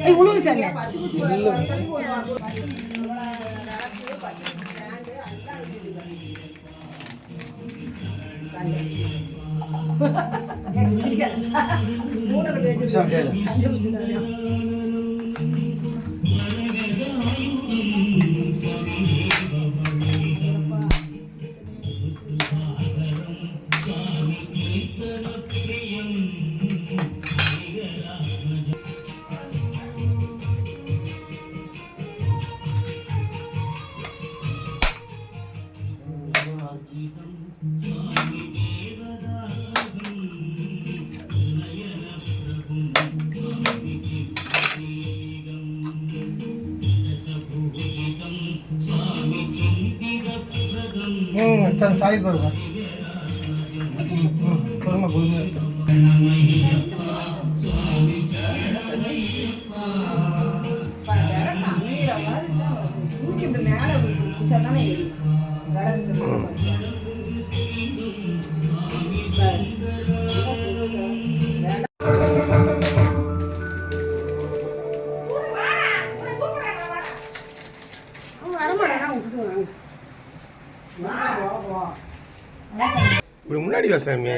아니 올라오잖아요. 그냥 즐겨. 뭐라 그래야지. 감정 주나요? त्यांचा बरोबर வா சாமி.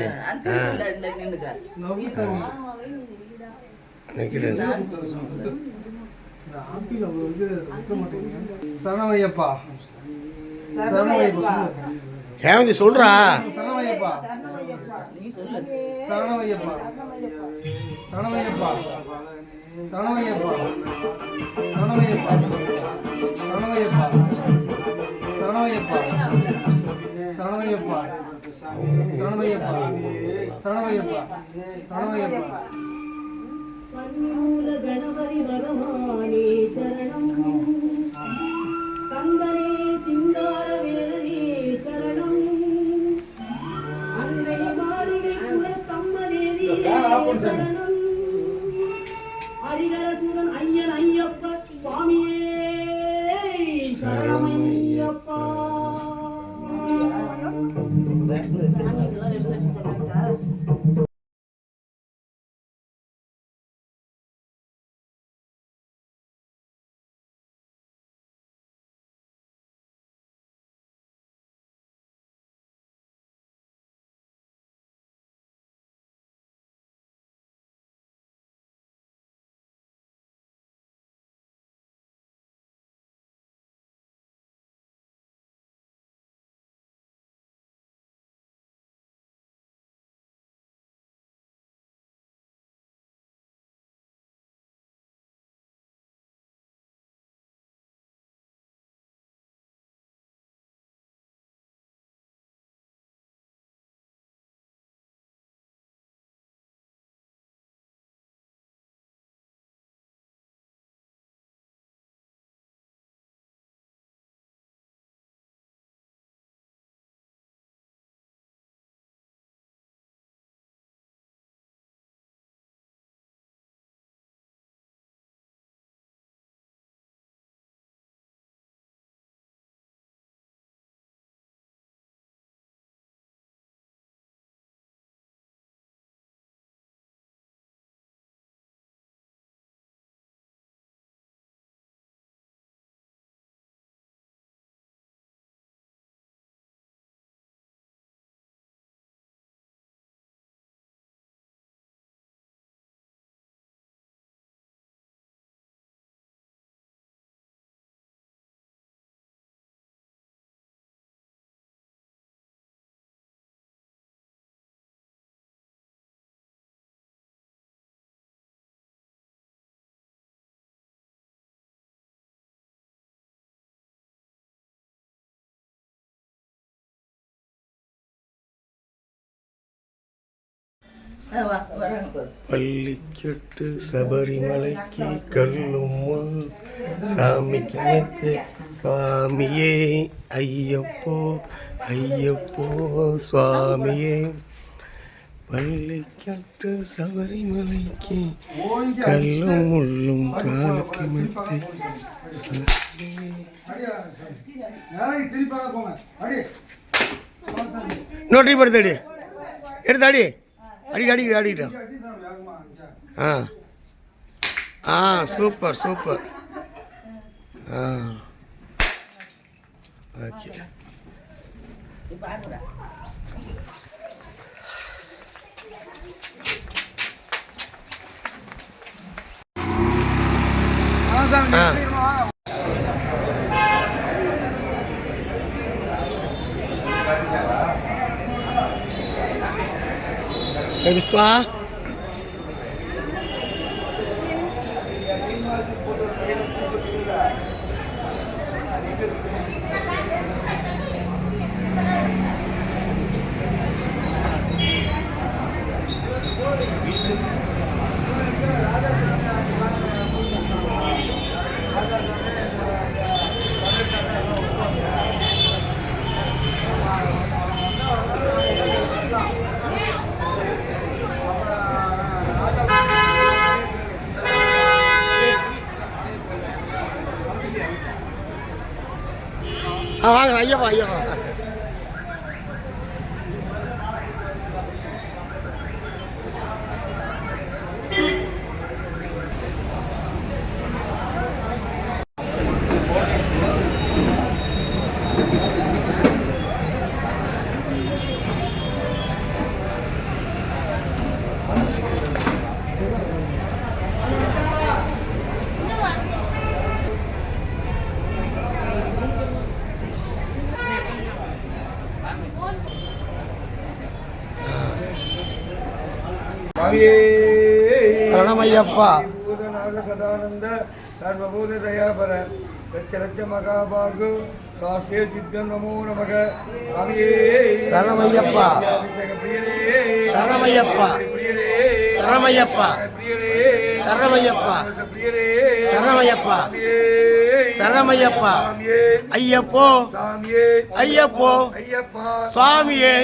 நினைக்கல. சரணமையப்பா. சரணமையப்பா. ஹேமந்தி சொல்றா. சரணமையப்பா. சரணமையப்பா. சரணமையப்பா. சரணமையப்பா. சரணமையப்பா. சரணமையப்பா. சரணமையப்பா. சரணமையப்பா சரணமையப்பா சரணமையப்பா சரணமையப்பா கண்மூல கணபதி பகவானே சரணம். கந்தனே சிங்கார வேலனே சரணம். அன்னை மாளிகை குல கம்மதேவி சரணம். ஹரிகரசுரன் ஐயன் ஐயப்ப சுவாமியே சரணமையப்பா பேங்க்ல பள்ளிக்கெட்டு சபரிமலைக்கு கல்லும் முள் சாமிக்கு மெத்து சுவாமியே ஐயப்போ ஐயப்போ சுவாமியே. பள்ளிக்கட்டு சபரிமலைக்கு கல்லும் முள்ளும் காலுக்கு மெத்து நோட்டரி போங்க எடுத்தாடி அடி அடி அடி அடிக்கிட்டு அடிக்கிட்டோம் ஆ. ஆ சூப்பர் சூப்பர். ஆ. ஓகே. ஆ. சாமி நீ ஆ. சீக்கிரமா வாங்க. ஏய், விஸ்வா ஆ வாங்க ஐயப்பா. பூதநாத சதானந்த சர்வபூத தயாபர லட்ச லட்ச மகாபாகு காசே சித்தம் நமோ நமக. சுவாமியே சரணம் ஐயப்பா அபிஷேக பிரியரே சரணமையப்பா. ஐயப்போ. ஐயப்போ. சுவாமியே.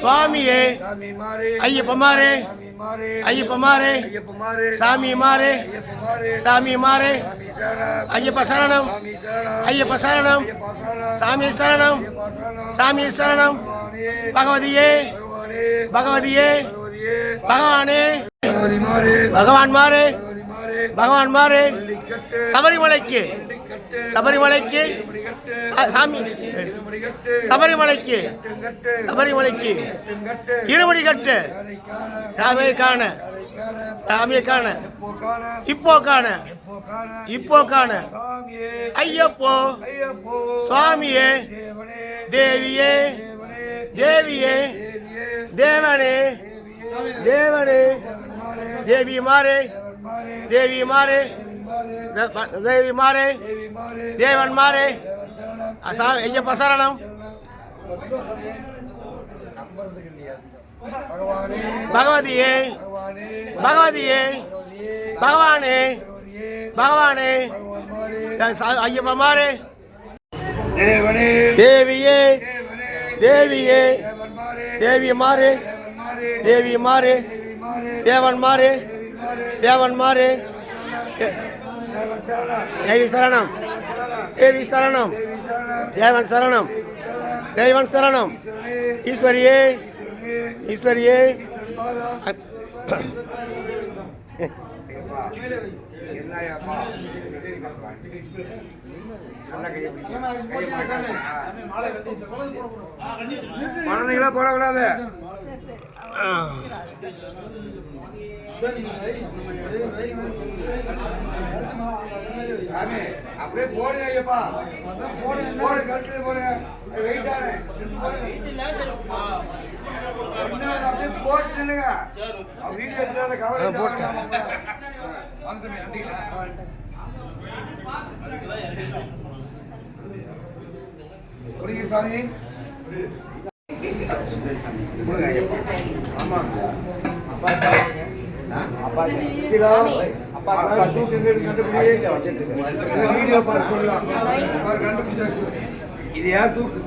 சுவாமியே. ஐயப்பமாரே. ஐயப்பமாரே. சாமி மாறே சாமி மாறே ஐயப்ப சரணம். ஐயப்ப சரணம். சாமி சரணம். சாமி சரணம். பகவதியே. பகவதியே. பகவானே. பகவான் மாறே பகவான் மாறு சபரிமலைக்கு. சபரிமலைக்கு சாமி. சபரிமலைக்கு சபரிமலைக்கு இருமுடி கட்டு. சாமியை காண. சாமியை காண. இப்போ காண இப்போ காண ஐயப்போ. சுவாமியே. தேவியே. தேவியே. தேவனே. தேவனே. தேவி மாறே தேவி மாறே தேவி மாறே. தேவி மாறே. தேவன் மாறே. ஐயப்ப சரணம். பகவதியே. பகவானே. பகவதியே. பகவானே. பகவானே. ஐயப்ப மாறே. தேவியே. தேவியே. தேவி மாறே. தேவி மாறே. தேவி மாறே. தேவன் மாறே. தேவன் மாறே. தேவி சரணம். தேவி சரணம். தேவன் சரணம். தேவன் சரணம். ஈஸ்வரியே ஈஸ்வரியே. குழந்தைங்களா போடக்கூடாது. சாமி, அப்படியே போடுங்க ஐயப்பா. போடு போடு கழுத்துல போடுங்க. வெயிட்டான அப்படியே போட்டு நில்லுங்க. வீடியோ கவலை ஆ, போட்டேன். வாங்க சாமி நன்றிங்களா புரியுது சாமி? கிலோ அப்பா அப்பா தூக்குங்க கண்டுபிடி வீடியோ இது யார் தூக்கு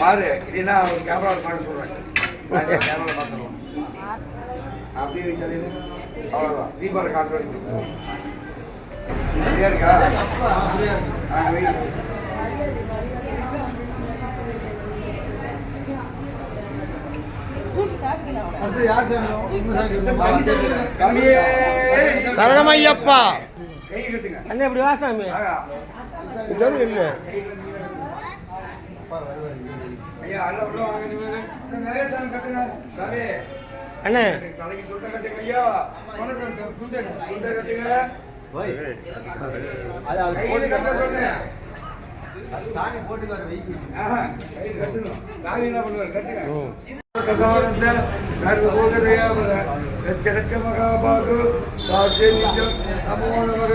பாரு இல்லைன்னா அவர் கேமராவில் பார்க்க சொல்றேன் கேமரா பார்த்துருவோம் அப்படியே அவ்வளோதான் தீபாவளி அப்படியே இருக்கா ஆ, வை. அடுத்து யார் சேரணும் உங்க சேரணும். கம்மியே சரணம் ஐயப்பா கை கட்டுங்க. அண்ணே இப்படி இல்லை. நிறைய சாமி கட்டுங்க. சாமி. அண்ணே துண்டை கட்டுங்க ஐயா கொண்ட சாமி துண்டை துண்டை சாமி என்ன கட்டுங்க. கதானந்த மகாபாகு நிஜம் நமோ நமக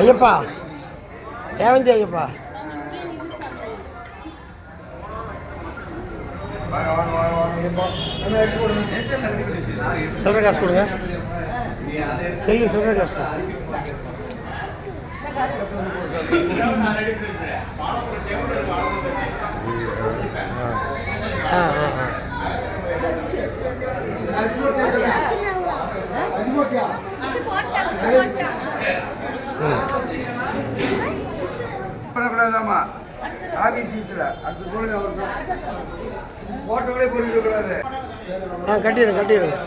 ஐயப்பா. ரேவந்தி ஐயப்பா. கொடுங்க. சில்லற காசு கொடுங்க. செல்வி சில்லற காசு கொடு. பண்ணக்கூடாதாம்மா ஆதி சீட்டில். அடுத்து போடுங்க அவருக்கு போட்டோங்களே போட்டுக்க கூடாது. ஆ கட்டிடுங்க கட்டிடுங்க.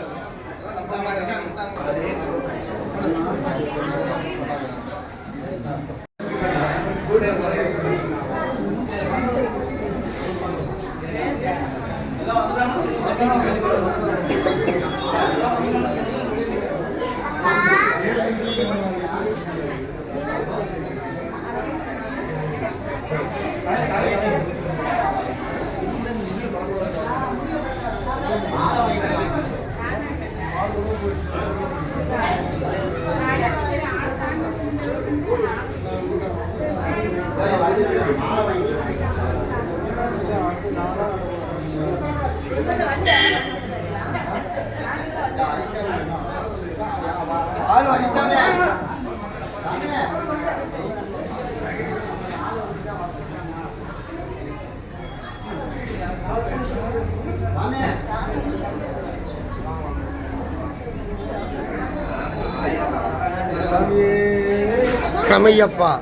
ரமையப்பா.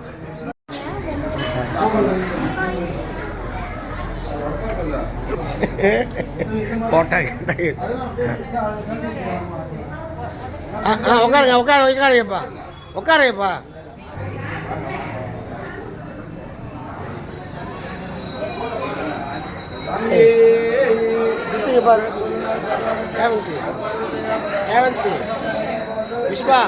போட்டாங்க ஆ ஆ உட்காருங்க உட்கார உட்காருங்கப்பா. உட்காருங்கப்பா. பாரு. ரேவந்தி ரேவந்தி விஸ்வா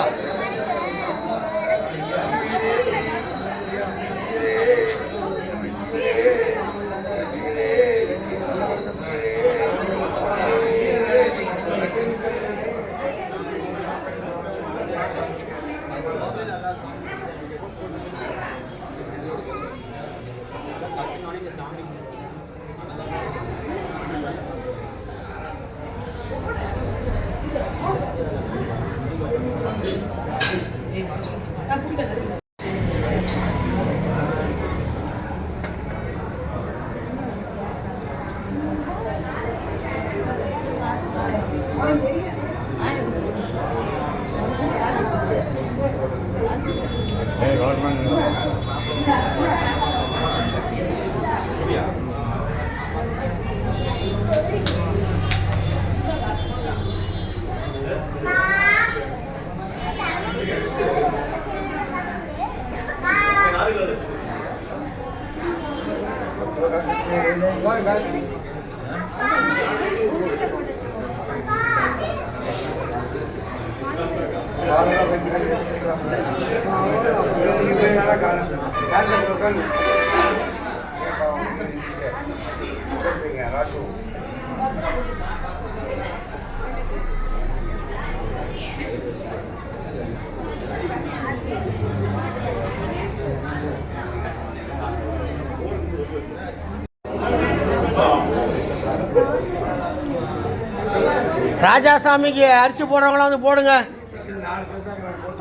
ராஜாசாமிக்கு அரிசி போடுறவங்களாம் வந்து போடுங்க.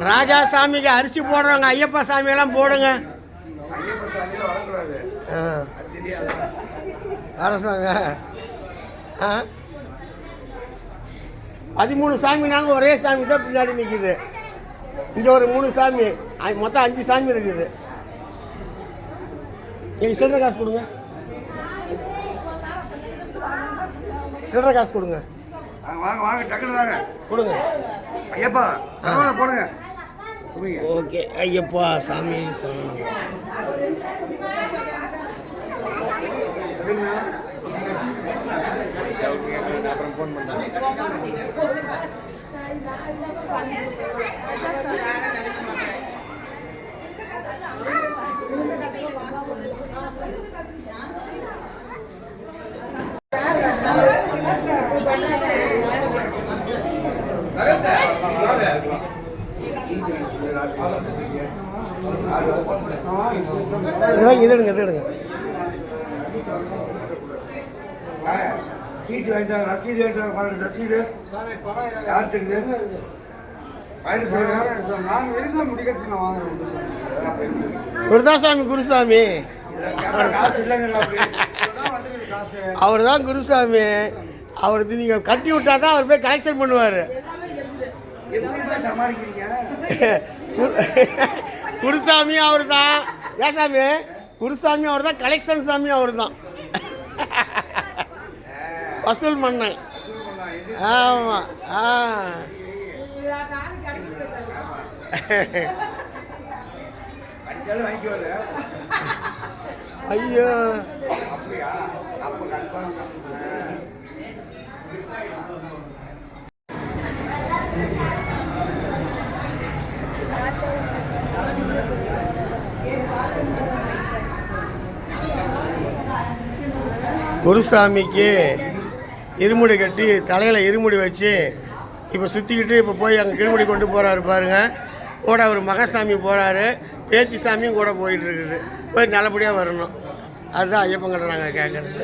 ராஜாசாமிக்கு அரிசி போடுறவங்க ஐயப்பா சாமியெல்லாம் போடுங்க. அரசாங்க ஆ. பதிமூணு சாமி நாங்கள் ஒரே சாமி தான் பின்னாடி நிற்கிது இங்கே ஒரு மூணு சாமி மொத்தம் அஞ்சு சாமி இருக்குது. நீங்கள் சில்லறை காசு கொடுங்க. சில்லறை காசு கொடுங்க. வாங்க வாங்க டக்குனு வாங்க. கொடுங்க. ஐயப்பா போடுங்க. ஓகே ஐயப்பா சாமி சரணம் அப்புறம் ஃபோன் பண்ணுறேன் இதெல்லாம் இது எடுங்க இது எடுங்க. சீட்டு வாங்கிட்டாங்க ரசீது வாங்கிட்டாங்க ரசீது. யார் தெரியுது குருதாசாமி குருசாமி. அவர் தான் குருசாமி. அவருக்கு நீங்கள் கட்டி விட்டா தான் அவர் போய் கலெக்ஷன் பண்ணுவார். குருசாமியும் குருசாமி அவர் தான் ஏ சாமி? குருசாமி அவர் தான் கலெக்ஷன் சாமி அவர் தான் வசூல் மன்னன் ஆமாம் ஆ. ஐயோ. அப்படியா குருசாமிக்கு இருமுடி கட்டி தலையில் இருமுடி வச்சு இப்போ சுற்றிக்கிட்டு இப்போ போய் அங்கே கிருமுடி கொண்டு போகிறாரு பாருங்கள் கூட அவர் மகசாமி போகிறாரு பேத்தி சாமியும் கூட போயிட்டு இருக்குது. போய் நல்லபடியாக வரணும். அதுதான் ஐயப்பங்கிட்ட நாங்கள் கேட்குறது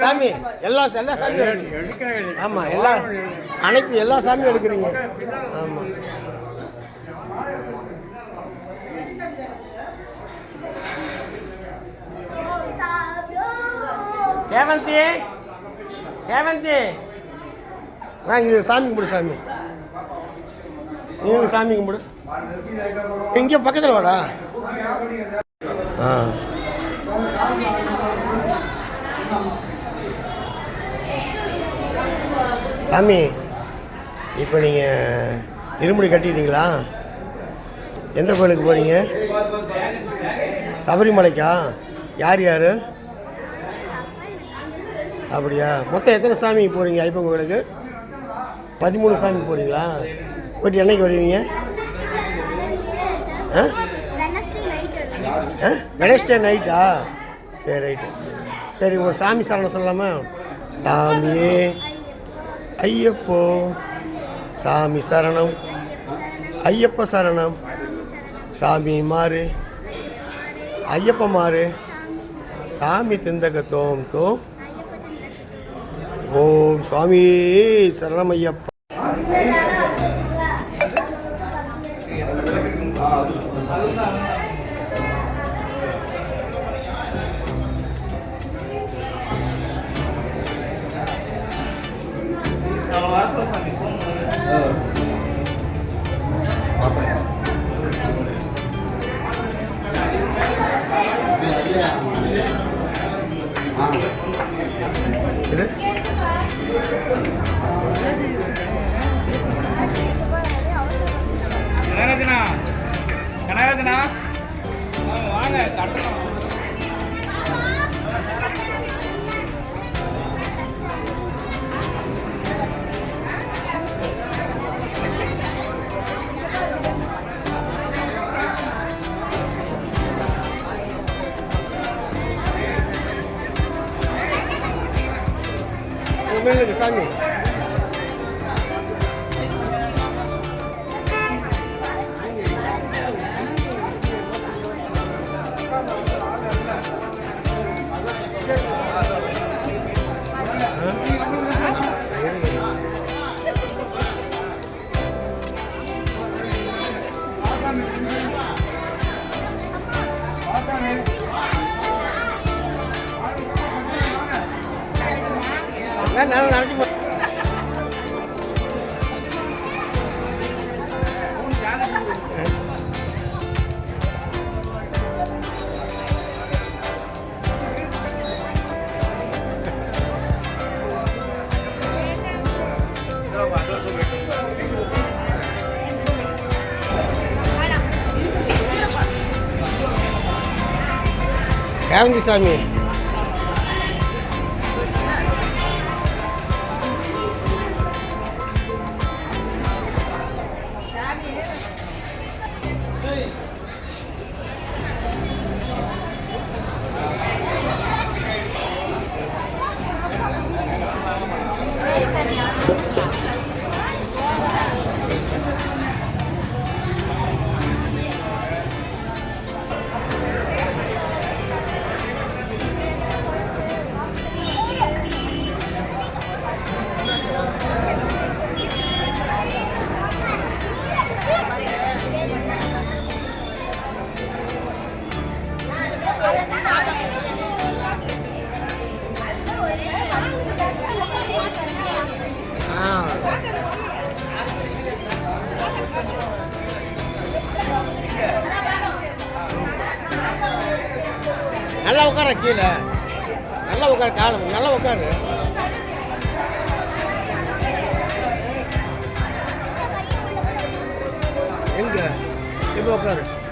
சாமி எல்லா எல்லா சாமியும் ஆமாம் எல்லா அனைத்து எல்லா சாமியும் எடுக்கிறீங்க. ஆமாம் கேவந்தி கேவந்தி. வாங்க இது சாமி கும்பிடு சாமி. நீங்களும் சாமி கும்பிடு. இங்கே பக்கத்தில் வாடா. ஆ. சாமி இப்போ நீங்கள் இருமுடி கட்டிட்டீங்களா? எந்த கோயிலுக்கு போகிறீங்க சபரிமலைக்கா? யார் யார்? அப்படியா? மொத்தம் எத்தனை சாமி போகிறீங்க ஐப்பன் கோயிலுக்கு? பதிமூணு சாமி போகிறீங்களா போயிட்டு என்னைக்கு வருவீங்க? ஆ? வெனஸ்டே ஆ? நைட்டா சரி ரைட்டு சரி ஒரு சாமி சரணம் சொல்லலாமா? சாமியே. ஐயப்போ சாமி சரணம். ஐயப்ப சரணம். சாமி மாறு. ஐயப்ப மாறு. சாமி திந்தக தோம் தோம். ஓம் சுவாமி சரணம் Ayyappa. sami go, Cutter.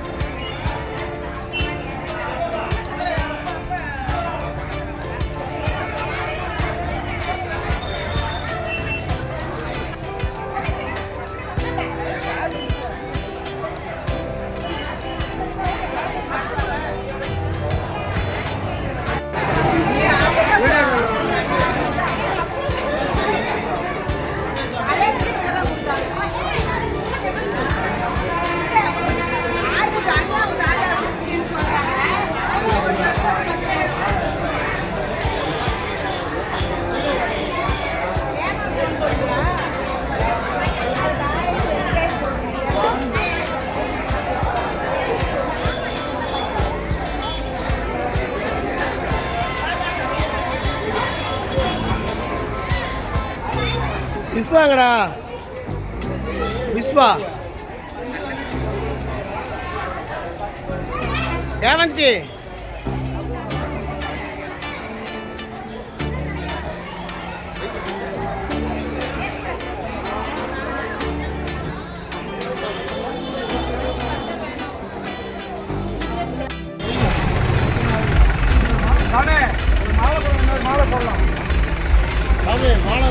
விஸ்வாங்கடா Vishwa. ஏவந்தி. மாலை போடலாம் மாலை போடலாம். மாலை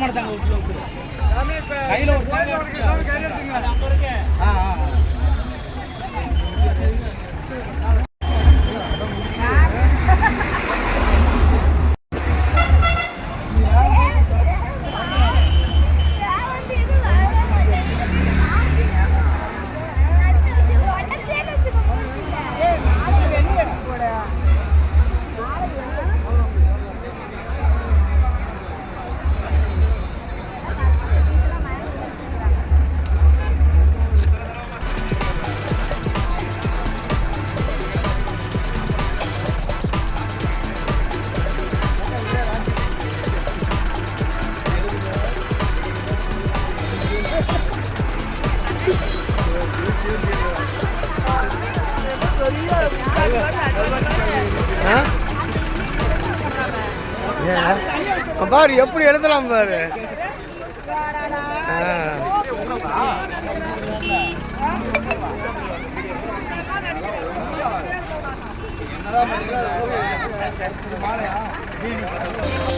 ஆ 아 래.